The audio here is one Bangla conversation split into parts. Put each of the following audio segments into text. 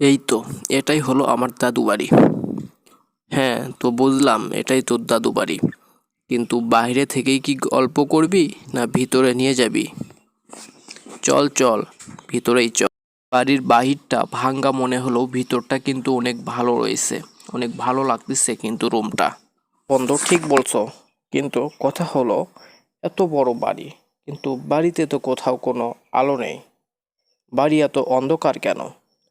এই তো, এটাই হলো আমার দাদু বাড়ি। হ্যাঁ তো বুঝলাম, এটাই তোর দাদু বাড়ি। কিন্তু বাইরে থেকেই কি গল্প করবি, না ভিতরে নিয়ে যাবি? চল চল, ভিতরেই চল। বাড়ির বাহিরটা ভাঙ্গা মনে হলেও ভিতরটা কিন্তু অনেক ভালো রয়েছে। অনেক ভালো লাগতেছে কিন্তু রুমটা। বন্ধ, ঠিক বলছো, কিন্তু কথা হলো, এত বড় বাড়ি, কিন্তু বাড়িতে তো কোথাও কোনো আলো নেই। বাড়ি এত অন্ধকার কেন?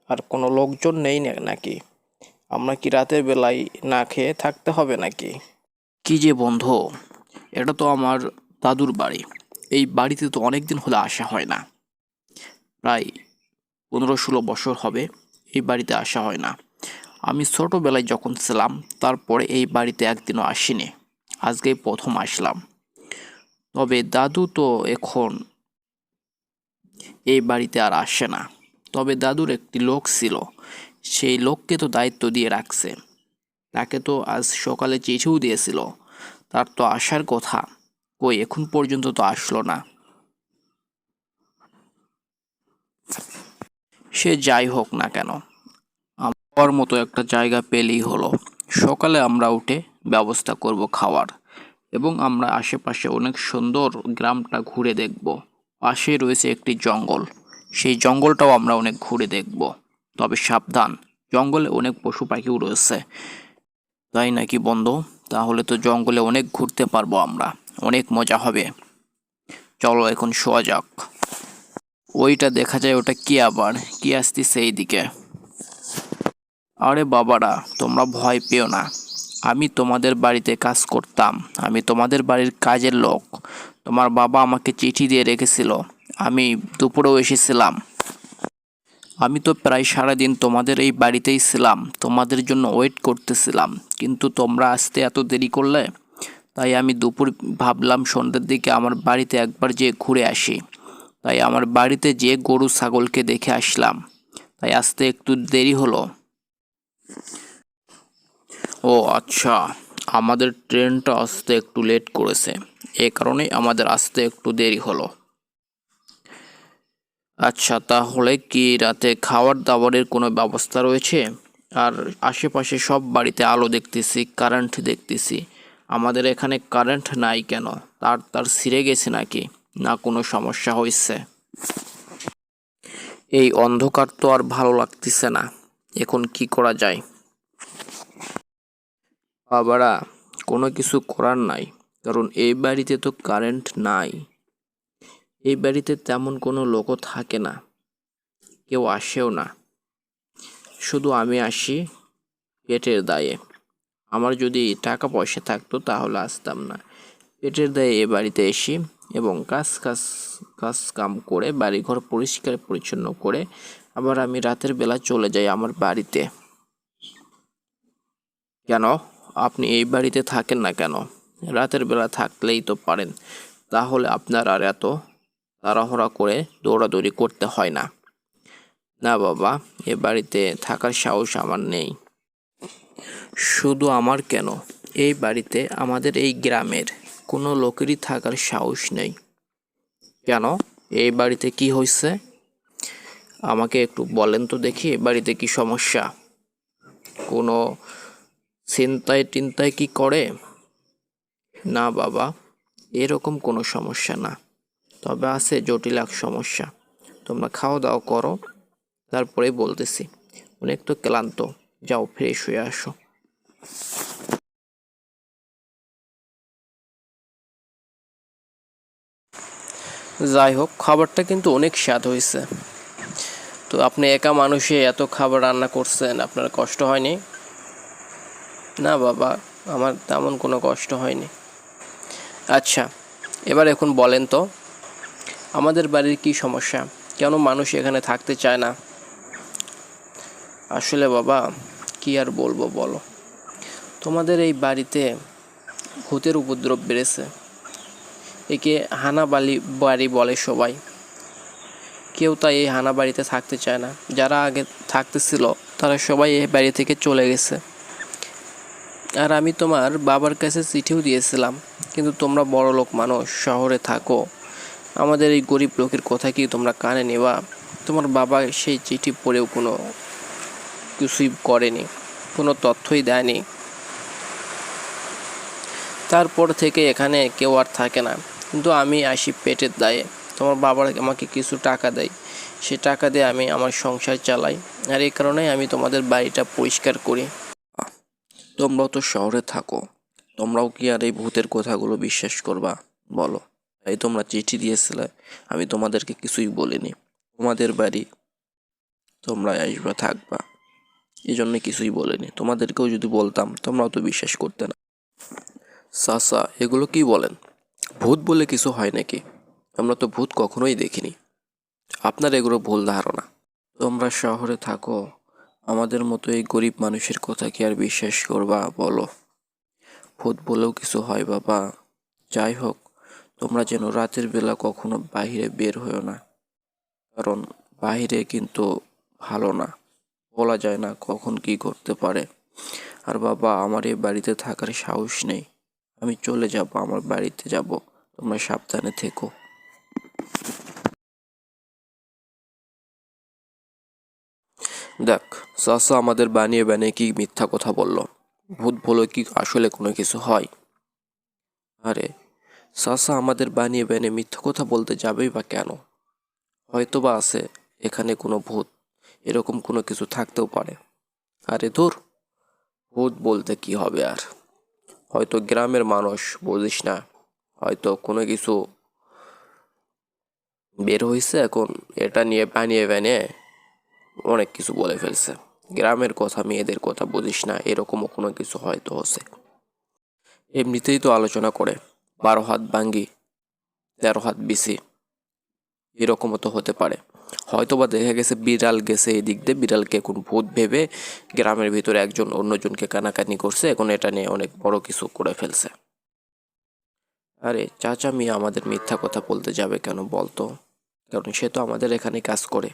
আর কোনো লোকজন নেই নাকি? আমরা কি রাতের বেলায় না খেয়ে থাকতে হবে নাকি? কি যে বন্ধ, এটা তো আমার দাদুর বাড়ি। এই বাড়িতে তো অনেক দিন হলে আসা হয় না। প্রায় পনেরো ষোলো বছর হবে এই বাড়িতে আসা হয় না। আমি ছোটোবেলায় যখন ছিলাম, তারপরে এই বাড়িতে একদিনও আসিনি। আজকেই প্রথম আসলাম। তবে দাদু তো এখন এই বাড়িতে আর আসে না। তবে দাদুর একটি লোক ছিল। সেই লোককে তো দায়িত্ব দিয়ে রাখছে। তাকে তো আজ সকালে চিঠিও দিয়েছিল। তার তো আসার কথা। কই, এখন পর্যন্ত তো আসলো না। সে যাই হোক না কেন, আমার মতো একটা জায়গা পেলেই হলো। সকালে আমরা উঠে ব্যবস্থা করব খাওয়ার এবং আমরা আশেপাশে অনেক সুন্দর গ্রামটা ঘুরে দেখব। পাশে রয়েছে একটি জঙ্গল। সেই জঙ্গলটাও আমরা অনেক ঘুরে দেখব। তবে সাবধান, জঙ্গলে অনেক পশু পাখিও রয়েছে। তাই নাকি বন্ধু? তাহলে তো জঙ্গলে অনেক ঘুরতে পারব আমরা। অনেক মজা হবে। চলো এখন শোয়া যাক। ওইটা দেখা যায় ওটা কি আবার? কি আসতেছে এইদিকে? আরে বাবারা, তোমরা ভয় পেও না। আমি তোমাদের বাড়িতে কাজ করতাম। আমি তোমাদের বাড়ির কাজের লোক। তোমার বাবা আমাকে চিঠি দিয়ে রেখেছিল। আমি দুপুরেও এসেছিলাম। আমি তো প্রায় সারাদিন তোমাদের এই বাড়িতেই ছিলাম, তোমাদের জন্য ওয়েট করতেছিলাম। কিন্তু তোমরা আসতে এত দেরি করলে, তাই আমি দুপুর ভাবলাম সন্ধ্যের দিকে আমার বাড়িতে একবার যেয়ে ঘুরে আসি। তাই আমার বাড়িতে যেয়ে গরু ছাগলকে দেখে আসলাম, তাই আসতে একটু দেরি হলো। ও আচ্ছা আমাদের ট্রেনটা আসতে একটু লেট করেছে, এ কারণেই আমাদের আসতে একটু দেরি হলো। আচ্ছা তাহলে কি রাতে খাওয়ার দাবারের কোনো ব্যবস্থা রয়েছে? আর আশেপাশে সব বাড়িতে আলো দেখতেছি কারেন্ট দেখতেছি। আমাদের এখানে কারেন্ট নাই কেন? তার তার ছিঁড়ে গেছে নাকি? না, কোনো সমস্যা হয়েছে। এই অন্ধকার তো আর ভালো লাগতেছে না। এখন কি করা যায়? বাবারা, কোনো কিছু করার নাই। কারণ এই বাড়িতে তো কারেন্ট নাই। এই বাড়িতে তেমন কোনো লোকও থাকে না। কেউ আসেও না। শুধু আমি আসি পেটের দায়ে। আমার যদি টাকা পয়সা থাকতো তাহলে আসতাম না। পেটের দায়ে এ বাড়িতে এসি এবং কাজ কাজ কাজ কাম করে, বাড়িঘর পরিষ্কার পরিচ্ছন্ন করে আবার আমি রাতের বেলা চলে যাই আমার বাড়িতে। কেন? আপনি এই বাড়িতে থাকেন না কেন? রাতের বেলা থাকলেই তো পারেন। তাহলে আপনার আর এত তাড়াহুড়া করে দৌড়াদৌড়ি করতে হয় না। না বাবা, এ বাড়িতে থাকার সাহস আমার নেই। শুধু আমার কেন? এই বাড়িতে আমাদের এই গ্রামের কোনো লোকেরই থাকার সাহস নেই। কেন? এই বাড়িতে কি হয়েছে আমাকে একটু বলেন তো দেখি, এ বাড়িতে কি সমস্যা? কোনো চিন্তায় টিন্তায় কি করে? না বাবা, এরকম কোনো সমস্যা না। তবে আছে জটিল এক সমস্যা। তোমরা খাওয়া দাওয়া করো। তারপরে বলতেছি, অনেক তো ক্লান্ত। যাও ফ্রেশ হয়ে আসো। যাই হোক, খাবারটা কিন্তু অনেক স্বাদ হয়েছে। তো আপনি একা মানুষে এত খাবার রান্না করছেন, আপনার কষ্ট হয়নি? না বাবা, আমার তেমন কোনো কষ্ট হয়নি। আচ্ছা এবার এখন বলেন তো আমাদের বাড়ির কি সমস্যা? কেন মানুষ এখানে থাকতে চায় না? আসলে বাবা, কি আর বলব বলো? তোমাদের এই বাড়িতে ভূতের উপদ্রব বেড়েছে। একে হানাবালি বাড়ি বলে সবাই। কেউ তাই এই হানা বাড়িতে থাকতে চায় না। যারা আগে থাকতেছিল, তারা সবাই এই বাড়ি থেকে চলে গেছে। আর আমি তোমার বাবার কাছে চিঠিও দিয়েছিলাম। কিন্তু তোমরা বড় লোক মানুষ, শহরে থাকো। আমাদের এই গরিব লোকের কথা কি তোমরা কানে নেবা? তোমার বাবা সেই চিঠি পড়েও কোনো কিছুই করেনি, কোনো তথ্যই দেয়নি। তারপর থেকে এখানে কেউ আর থাকে না। কিন্তু আমি আসি পেটের দায়ে। তোমার বাবার আমাকে কিছু টাকা দেয়। সে টাকা দিয়ে আমি আমার সংসার চালাই। আর এই কারণেই আমি তোমাদের বাড়িটা পরিষ্কার করি। তোমরাও তো শহরে থাকো। তোমরাও কি আর এই ভূতের কথাগুলো বিশ্বাস করবা? বলো। এই তোমরা চিঠি দিয়েছিলে, আমি তোমাদেরকে কিছুই বলিনি। তোমাদের বাড়ি তোমরা আসবা, থাকবা। এই জন্য কিছুই বলিনি। তোমাদেরকেও যদি বলতাম, তোমরাও তো বিশ্বাস করতে না। সাসা, এগুলো কি বলেন? ভূত বলে কিছু হয় নাকি? আমরা তো ভূত কখনোই দেখিনি। আপনার এগুলো ভুল ধারণা। তোমরা শহরে থাকো, আমাদের মতো এই গরিব মানুষের কথা কি আর বিশ্বাস করবা, বলো? ভূত বলেও কিছু হয় বাবা। যাই হোক তোমরা যেন রাতের বেলা কখনো বাইরে বের হয়েও না। কারণ বাইরে কিন্তু ভালো না। বলা যায় না কখন কি করতে পারে। আর বাবা, আমার এই বাড়িতে থাকার সাহস নেই। আমি চলে যাব, আমার বাড়িতে যাব। তোমরা সাবধানে থেকো। দেখ, সাসা আমাদের বানিয়ে বানিয়ে কি মিথ্যা কথা বলল? ভূত বলে কি আসলে কোনো কিছু হয়? আরে সাসা আমাদের বানিয়ে বানিয়ে মিথ্যা কথা বলতে যাবেই বা কেন? হয়তো বা আছে, এখানে কোনো ভূত, এরকম কোনো কিছু থাকতেও পারে। আরে ধুর, ভূত বলতে কি হবে আর? হয়তো গ্রামের মানুষ, বুঝিস না। হয়তো কোনো কিছু বের হয়েছে এখন, এটা নিয়ে বানিয়ে বানিয়ে অনেক কিছু বলে ফেলছে। গ্রামের কথা, মেয়েদের কথা বুঝিস না, এরকমও কোনো কিছু হয়তো হচ্ছে। এমনিতেই তো আলোচনা করে। বারো হাত ভাঙ্গি তেরো হাত বিসি। এরকমও তো হতে পারে। হয়তো বা দেখা গেছে বিড়াল গেছে এই দিক দিয়ে। বিড়ালকে এখন ভূত ভেবে গ্রামের ভিতরে একজন অন্যজনকে কানাকানি করছে। এখন এটা নিয়ে অনেক বড় কিছু করে ফেলছে। আরে, চাচা মিয়া আমাদের মিথ্যা কথা বলতে যাবে কেন বলতো? কারণ সে তো আমাদের এখানে কাজ করে।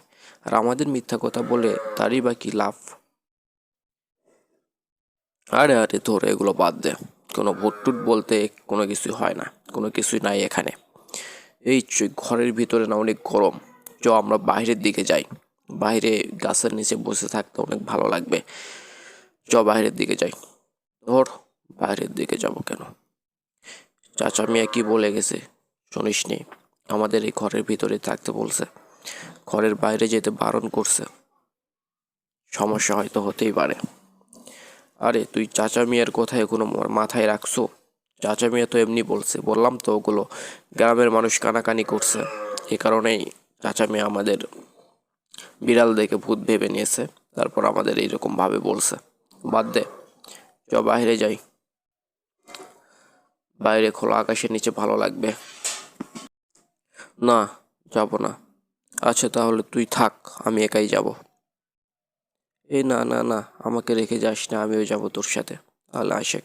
আর আমাদের মিথ্যা কথা বলে তারই বা কি লাভ? আরে আরে, তোর এগুলো বাদ দে। কোনো ভূত টুট বলতে কোনো কিছুই হয় না, কোনো কিছুই নাই এখানে। এই ঘরের ভিতরে না অনেক গরম চ আমরা বাইরের দিকে যাই। বাইরে গাছের নিচে বসে থাকতে অনেক ভালো লাগবে। চ বাইরের দিকে যাই। ধর বাইরের দিকে যাব কেন? চাচা মিয়া কি বলে গেছে শুনিস নি? আমাদের এই ঘরের ভিতরে থাকতে বলছে। ঘরের বাইরে যেতে বারণ করছে। সমস্যা হয়তো হতেই পারে। আরে, তুই চাচা মিয়ার কথায় কোনো মাথায় রাখছো? চাচা মিয়া তো এমনি বলছে, বললাম তো ওগুলো। গ্রামের মানুষ কানাকানি করছে। এ কারণেই চাচা মিয়া আমাদের বিড়াল দেখে ভূত ভেবে নিয়েছে। তারপর আমাদের এইরকম ভাবে বলছে। বাদ দে। চ, বাইরে যাই। বাইরে খোলা আকাশের নিচে ভালো লাগবে। না, যাব না। আচ্ছা তাহলে তুই থাক, আমি একাই যাব। এই না না না, আমাকে রেখে যাস না, আমিও যাব তোর সাথে। তাহলে আশেক।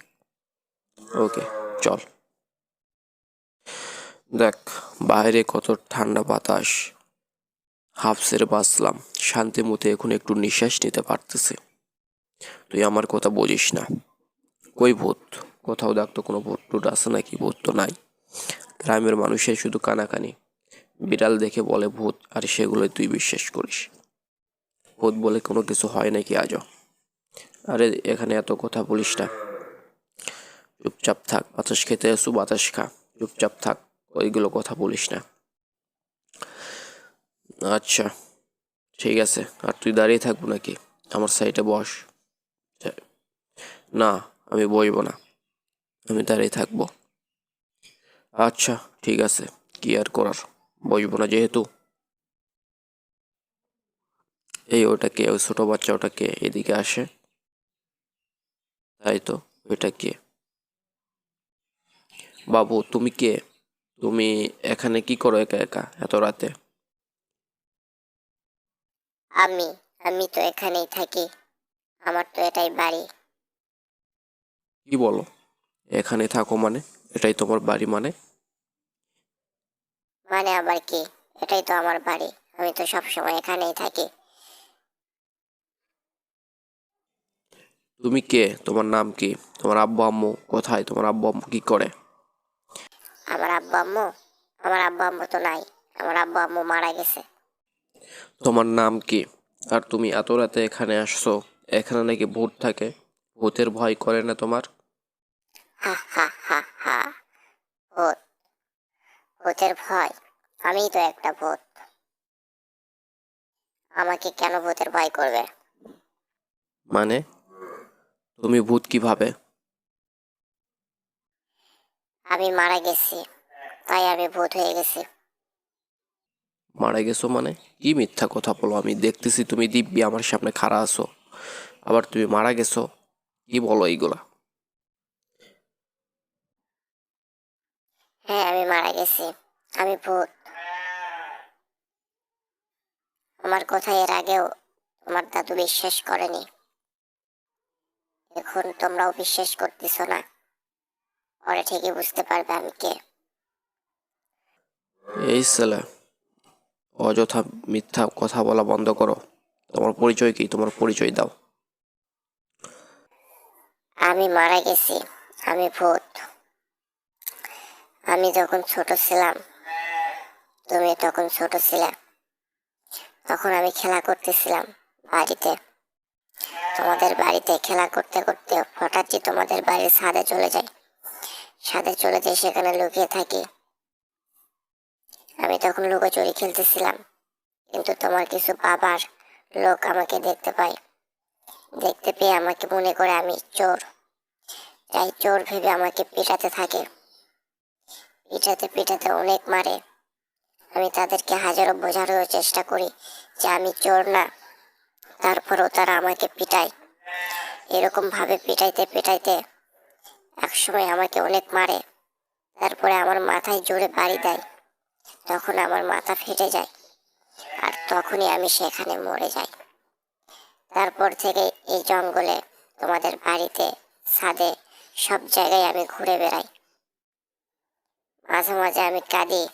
ওকে, চল। দেখ, বাইরে কত ঠান্ডা বাতাস। হাফ সেরে বাঁচলাম। শান্তি মতো এখন একটু নিঃশ্বাস নিতে পারতেছে। তুই আমার কথা বুঝিস না। কই ভূত? কোথাও দেখ তো কোনো ভূত টুট আছে নাকি? ভূত তো নাই। গ্রামের মানুষের শুধু কানাকানি। বিড়াল দেখে বলে ভূত, আর সেগুলোই তুই বিশ্বাস করিস। ভূত বলে কোনো কিছু হয় নাকি আজও? আরে, এখানে এত কথা বলিস না। চুপচাপ থাক, বাতাস খেতে আসু, বাতাস খা। চুপচাপ থাক, ওইগুলো কথা বলিস না। আচ্ছা ঠিক আছে। আর তুই দাঁড়িয়ে থাকব নাকি? আমার সাইডে বস। না, আমি বইব না। আমি দাঁড়িয়ে থাকব। আচ্ছা ঠিক আছে। কি আর করার? বসবো না যেহেতু। এই ওটা কে ওই ছোট বাচ্চা ওটাকে এদিকে আসে। তাই তো ওইটা কে বাবু তুমি কে? তুমি এখানে কি করো একা একা এত রাতে? আমি আমি তো এখানেই থাকি। আমার তো এটাই বাড়ি। কি বলো? এখানে থাকো মানে? এটাই তোমার বাড়ি মানে? মানে আবার কি? এটাই তো আমার বাড়ি। আমি তো সব সময় এখানেই থাকি। তুমি কে? তোমার নাম কি? তোমার আব্বু আম্মু কোথায়? তোমার আব্বু আম্মু কি করে? আমার আব্বু আম্মু? আমার আব্বু আম্মু তো নাই। আমার আব্বু আম্মু মারা গেছে। তোমার নাম কি? আর তুমি এত রাতে এখানে আসছো? এখানে নাকি ভূত থাকে? ভূতের ভয় করে না তোমার? হা হা হা হা। ভূত। ভূতের ভয়? আমিই তো একটা ভূত। আমাকে কেন ভূতের ভয় করবে? মানে? তুমি ভূত কীভাবে? আমি মারা গেছি তাই আমি ভূত হয়ে গেছি। মারা গেছো মানে? কি মিথ্যা কথা বলো আমি দেখতেছি তুমি দিব্যি আমার সামনে খাড়া আছো। আবার তুমি মারা গেছো কি বলো এইগুলা? হ্যাঁ আমি মারা গেছি আমি ভূত। আমার কথা এর আগেও তোমার দাদু বিশ্বাস করেনি। এখন তোমরাও বিশ্বাস করতেছ না? পরে ঠিকই বুঝতে পারবে আমি কে। এই ছেলে অযথা মিথ্যা কথা বলা বন্ধ করো। তোমার পরিচয় কি? তোমার পরিচয় দাও। আমি মারা গেছি। আমি ভূত। আমি যখন ছোট ছিলাম তুমি তখন ছোট ছিলে। তখন আমি খেলা করতেছিলাম বাড়িতে। তোমাদের বাড়িতে খেলা করতে করতে হঠাৎই তোমাদের বাড়ির ছাদে চলে যাই। ছাদে চলে যাই, সেখানে লুকিয়ে থাকি। আমি তখন লুকোচুরি খেলতেছিলাম, কিন্তু তোমার কিছু বাবার লোক আমাকে দেখতে পায়। দেখতে পেয়ে আমাকে মনে করে আমি চোর। তাই চোর ভেবে আমাকে পিটাতে থাকে। পিটাতে পিটাতে অনেক মারে। আমি তাদেরকে হাজারো বোঝানোর চেষ্টা করি যে আমি চোর না। তারপরেও তারা আমাকে পিটায়। এরকম ভাবে পিটাইতে পিটাইতে একসময় আমাকে অনেক মারে। তারপরে আমার মাথায় জোরে বাড়ি দেয়। তখন আমার মাথা ফেটে যায়। আর তখনই আমি সেখানে মরে যাই। তারপর থেকে এই জঙ্গলে তোমাদের বাড়িতে, ছাদে, সব জায়গায় আমি ঘুরে বেড়াই। মাঝে মাঝে আমি কাঁদি,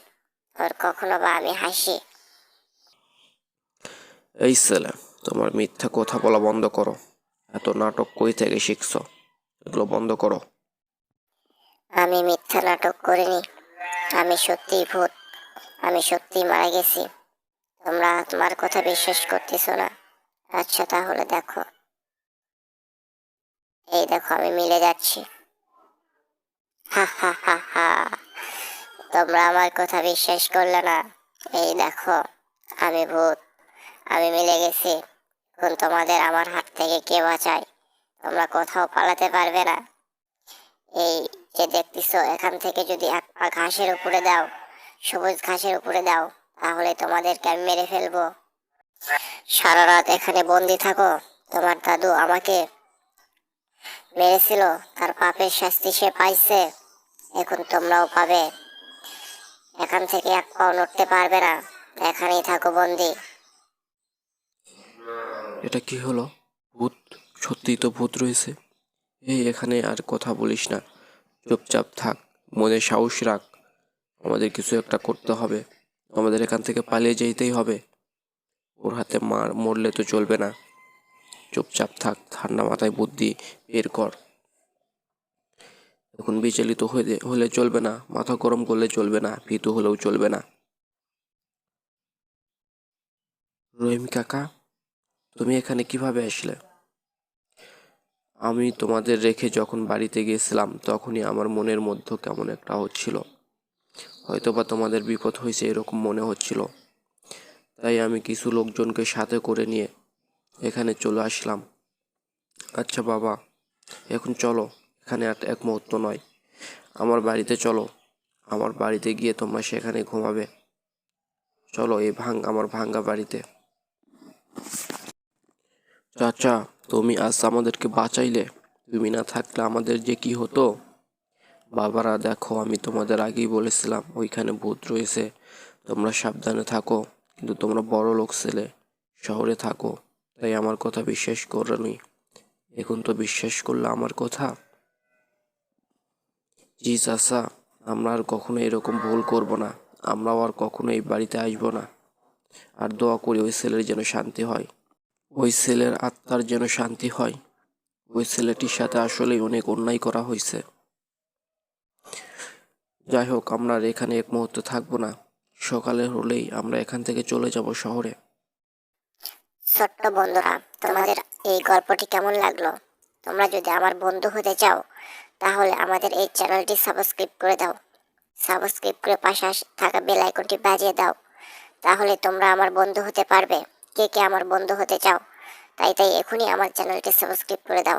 আর কখনো বা আমি হাসি। এই ছেলে। তোমার মিথ্যা কথা বলা বন্ধ করো। এত নাটক কই থেকে শিখছো? এগুলো বন্ধ করো। আমি মিথ্যা নাটক করিনি। আমি সত্যিই ভূত। আমি সত্যিই মারা গেছি। তোমরা তোমার কথা বিশ্বাস করতেছো না। আচ্ছা তাহলে দেখো। এই দেখো, আমি মিলে যাচ্ছি। হা হা হা হা। তোমরা আমার কথা বিশ্বাস করলে না। এই দেখো, আমি ভূত। আমি মিলে গেছি। এখন তোমাদের আমার হাত থেকে কে বাঁচায়? তোমরা কোথাও পালাতে পারবে না। এই যে দেখতেছো, এখান থেকে যদি এক পা ঘাসের উপরে দাও, সবুজ ঘাসের উপরে দাও, তাহলে তোমাদেরকে আমি মেরে ফেলব। সারা রাত এখানে বন্দি থাকো। তোমার দাদু আমাকে মেরেছিল, তার পাপের শাস্তি সে পাইছে। এখন তোমরাও পাবে। এখান থেকে এক পাও নড়তে পারবে না। এখানেই থাকো বন্দি। এটা কি হলো? ভূত? সত্যিই তো ভূত রয়েছে। এই, এখানে আর কথা বলিস না। চুপচাপ থাক, মনে সাহস রাখ। আমাদের কিছু একটা করতে হবে। আমাদের এখান থেকে পালিয়ে যেতেই হবে। ওর হাতে মার মরলে তো চলবে না। চুপচাপ থাক, ঠান্ডা মাথায় বুদ্ধি বের কর। এখন বিচলিত হয়ে হলে চলবে না। মাথা গরম করলে চলবে না। ভীতু হলেও চলবে না। রহিম কাকা তুমি এখানে কীভাবে আসলে? আমি তোমাদের রেখে যখন বাড়িতে গিয়েছিলাম, তখনই আমার মনের মধ্যে কেমন একটা হচ্ছিল হয়তোবা তোমাদের বিপদ হয়েছে এরকম মনে হচ্ছিল। তাই আমি কিছু লোকজনকে সাথে করে নিয়ে এখানে চলে আসলাম। আচ্ছা বাবা, এখন চলো, এখানে আর এক মুহূর্ত নয়। আমার বাড়িতে চলো। আমার বাড়িতে গিয়ে তোমরা সেখানে ঘুমাবে। চলো এই ভাঙ, আমার ভাঙ্গা বাড়িতে। চাচা তুমি আজ আমাদেরকে বাঁচাইলে। তুমি না থাকলে আমাদের যে কি হতো? বাবারা, দেখো, আমি তোমাদের আগেই বলেছিলাম, ওইখানে ভূত রয়েছে। তোমরা সাবধানে থাকো, কিন্তু তোমরা বড় লোক ছেলে, শহরে থাকো। তাই আমার কথা বিশ্বাস করনি এখন তো বিশ্বাস করলে আমার কথা? জি, চাচা, আমরা আর কখনো এরকম ভুল করব না। আমরাও আর কখনো এই বাড়িতে আসব না। আর দোয়া করি ওই ছেলের যেন শান্তি হয়। ওই ছেলের আত্মার যেন শান্তি হয়। ওই ছেলেটির সাথে আসলেই অনেক অন্যায় করা হয়েছে। যাই হোক, আমরা এখানে এক মুহূর্ত থাকব না। সকালে হলেই আমরা এখান থেকে চলে যাব শহরে। ছোট্ট বন্ধুরা, তোমাদের এই গল্পটি কেমন লাগল? তোমরা যদি আমার বন্ধু হতে চাও, তাহলে আমাদের এই চ্যানেলটি সাবস্ক্রাইব করে দাও। সাবস্ক্রাইব করে পাশে থাকা বেল আইকনটি বাজিয়ে দাও। তাহলে তোমরা আমার বন্ধু হতে পারবে। কে কে আমার বন্ধু হতে চাও তাই তাই এখনই আমার চ্যানেলটি সাবস্ক্রাইব করে দাও।